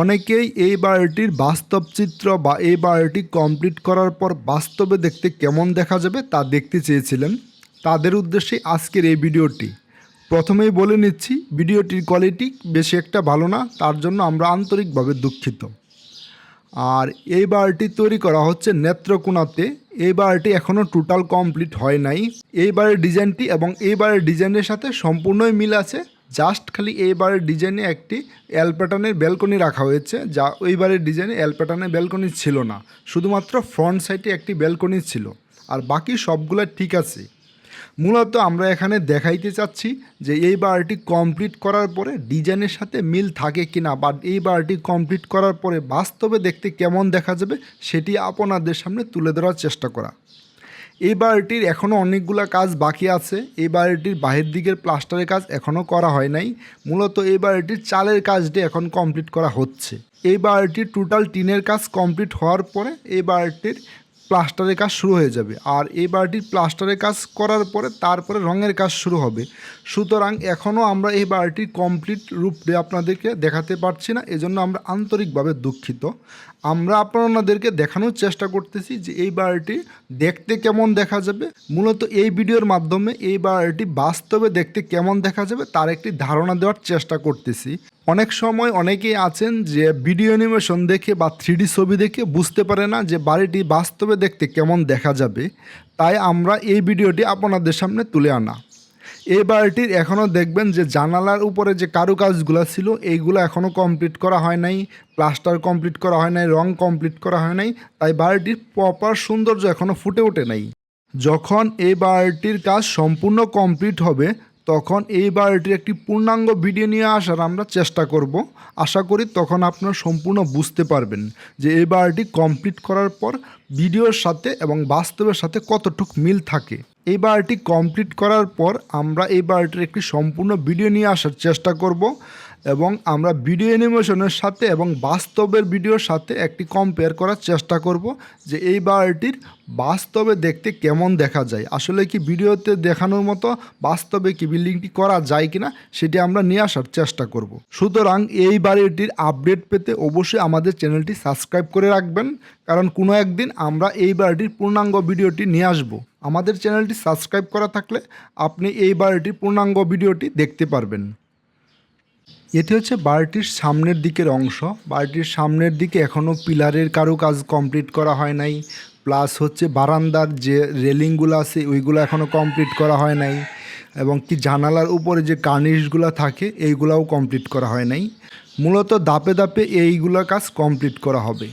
অনেকেই এই বাড়িটির বাস্তব চিত্র বা এই বাড়িটি কমপ্লিট করার পর বাস্তবে দেখতে কেমন দেখা যাবে তা দেখতে চেয়েছিলেন। তাদের উদ্দেশ্যে আজকের এই ভিডিওটি। প্রথমেই বলে নিচ্ছি, ভিডিওটির কোয়ালিটি বেশি একটা ভালো না, তার জন্য আমরা আন্তরিকভাবে দুঃখিত। আর এই বারটি তৈরি করা হচ্ছে নেত্রকোনাতে। এই বারটি এখনও টোটাল কমপ্লিট হয় নাই। এই বারের ডিজাইনটি এবং এই বারের ডিজাইনের সাথে সম্পূর্ণই মিল আছে। জাস্ট খালি এই বারের ডিজাইনে একটি এল প্যাটার্নের ব্যালকনি রাখা হয়েছে, যা ওইবারের ডিজাইনে এল প্যাটার্নের ব্যালকনি ছিল না, শুধুমাত্র ফ্রন্ট সাইডে একটি ব্যালকনি ছিল, আর বাকি সবগুলো ঠিক আছে। মূলত আমরা এখানে দেখাইতে চাচ্ছি যে এই বারটি কমপ্লিট করার পরে ডিজাইনের সাথে মিল থাকে কিনা, বা এই বারটি কমপ্লিট করার পরে বাস্তবে দেখতে কেমন দেখা যাবে, সেটি আপনাদের সামনে তুলে ধরার চেষ্টা করা। এই বাড়িটির এখনও অনেকগুলো কাজ বাকি আছে। এই বাড়িটির বাহির দিকের প্লাস্টারের কাজ এখনও করা হয় নাই। মূলত এই বাড়িটির চালের কাজটি এখন কমপ্লিট করা হচ্ছে। এই বাড়িটির টোটাল টিনের কাজ কমপ্লিট হওয়ার পরে এই বাড়িটির প্লাস্টারের কাজ শুরু হয়ে যাবে। আর এই বাড়িটির প্লাস্টারের কাজ করার পরে তারপরে রঙের কাজ শুরু হবে। সুতরাং এখনও আমরা এই বাড়িটির কমপ্লিট রূপে আপনাদেরকে দেখাতে পারছি না, এজন্য আমরা আন্তরিকভাবে দুঃখিত। আমরা আপনাদেরকে দেখানোর চেষ্টা করতেছি যে এই বাড়িটি দেখতে কেমন দেখা যাবে। মূলত এই ভিডিওর মাধ্যমে এই বাড়িটি বাস্তবে দেখতে কেমন দেখা যাবে, তার একটি ধারণা দেওয়ার চেষ্টা করতেছি। অনেক সময় অনেকেই আছেন যে ভিডিও অ্যানিমেশন দেখে বা থ্রিডি ছবি দেখে বুঝতে পারে না যে বাড়িটি বাস্তবে দেখতে কেমন দেখা যাবে। তাই আমরা এই ভিডিওটি আপনাদের সামনে তুলে আনা। এই বাড়িটির এখনও দেখবেন যে জানালার উপরে যে কারুকাজগুলো ছিল, এইগুলো এখনও কমপ্লিট করা হয় নাই, প্লাস্টার কমপ্লিট করা হয় নাই, রং কমপ্লিট করা হয় নাই, তাই বাড়িটির প্রপার সৌন্দর্য এখনও ফুটে ওঠে নাই। যখন এই বাড়িটির কাজ সম্পূর্ণ কমপ্লিট হবে তখন এই বাড়িটির একটি পূর্ণাঙ্গ ভিডিও নিয়ে আসার আমরা চেষ্টা করব। আশা করি তখন আপনারা সম্পূর্ণ বুঝতে পারবেন যে এই বাড়িটি কমপ্লিট করার পর ভিডিওর সাথে এবং বাস্তবের সাথে কতটুক মিল থাকে। এই বাড়িটি কমপ্লিট করার পর আমরা এই বাড়িটির একটি সম্পূর্ণ ভিডিও নিয়ে আসার চেষ্টা করব। এবং আমরা ভিডিও অ্যানিমেশনের সাথে এবং বাস্তবের ভিডিওর সাথে একটি কম্পেয়ার করার চেষ্টা করব যে এই বাড়িটির বাস্তবে দেখতে কেমন দেখা যায়। আসলে কি ভিডিওতে দেখানোর মতো বাস্তবে কি বিল্ডিংটি করা যায় কিনা সেটি আমরা নিয়ে আসার চেষ্টা করব। সুতরাং এই বাড়িটির আপডেট পেতে অবশ্যই আমাদের চ্যানেলটি সাবস্ক্রাইব করে রাখবেন, কারণ কোনো একদিন আমরা এই বাড়িটির পূর্ণাঙ্গ ভিডিওটি নিয়ে আসব। আমাদের চ্যানেলটি সাবস্ক্রাইব করা থাকলে আপনি এই বাড়িটির পূর্ণাঙ্গ ভিডিওটি দেখতে পারবেন। এটি হচ্ছে বাড়িটির সামনের দিকের অংশ। বাড়িটির সামনের দিকে এখনও পিলারের কারও কাজ কমপ্লিট করা হয় নাই। প্লাস হচ্ছে বারান্দার যে রেলিংগুলো আছে, ওইগুলো এখনও কমপ্লিট করা হয় নাই। এবং কি জানালার উপরে যে কার্নিশগুলো থাকে, এইগুলাও কমপ্লিট করা হয় নাই। মূলত দাপে দাপে এইগুলো কাজ কমপ্লিট করা হবে।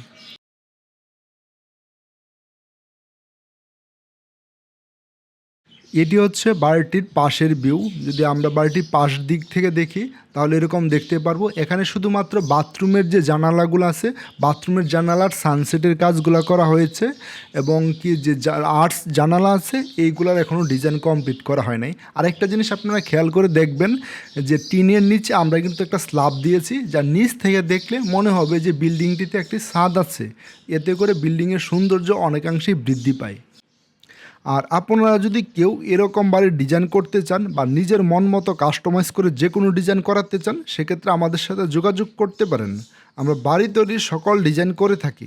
এটি হচ্ছে বাড়িটির পাশের ভিউ যদি আমরা বাড়িটির পাশ দিক থেকে দেখি, তাহলে এরকম দেখতে পারব। এখানে শুধুমাত্র বাথরুমের যে জানালাগুলো আছে, বাথরুমের জানালার সানসেটের কাজগুলো করা হয়েছে এবং কি যে আর্টস জানালা আছে, এইগুলার এখনও ডিজাইন কমপ্লিট করা হয় নাই। আরেকটা জিনিস আপনারা খেয়াল করে দেখবেন, যে টিনের নিচে আমরা কিন্তু একটা স্ল্যাব দিয়েছি যা নিচ থেকে দেখলে মনে হবে যে বিল্ডিংটিতে একটি ছাদ আছে। এতে করে বিল্ডিংয়ের সৌন্দর্য অনেকাংশেই বৃদ্ধি পায়। আর আপনারা যদি কেউ এরকম বাড়ির ডিজাইন করতে চান বা নিজের মন মতো কাস্টমাইজ করে যে কোনো ডিজাইন করাতে চান, সেক্ষেত্রে আমাদের সাথে যোগাযোগ করতে পারেন। আমরা বাড়ি তৈরির সকল ডিজাইন করে থাকি।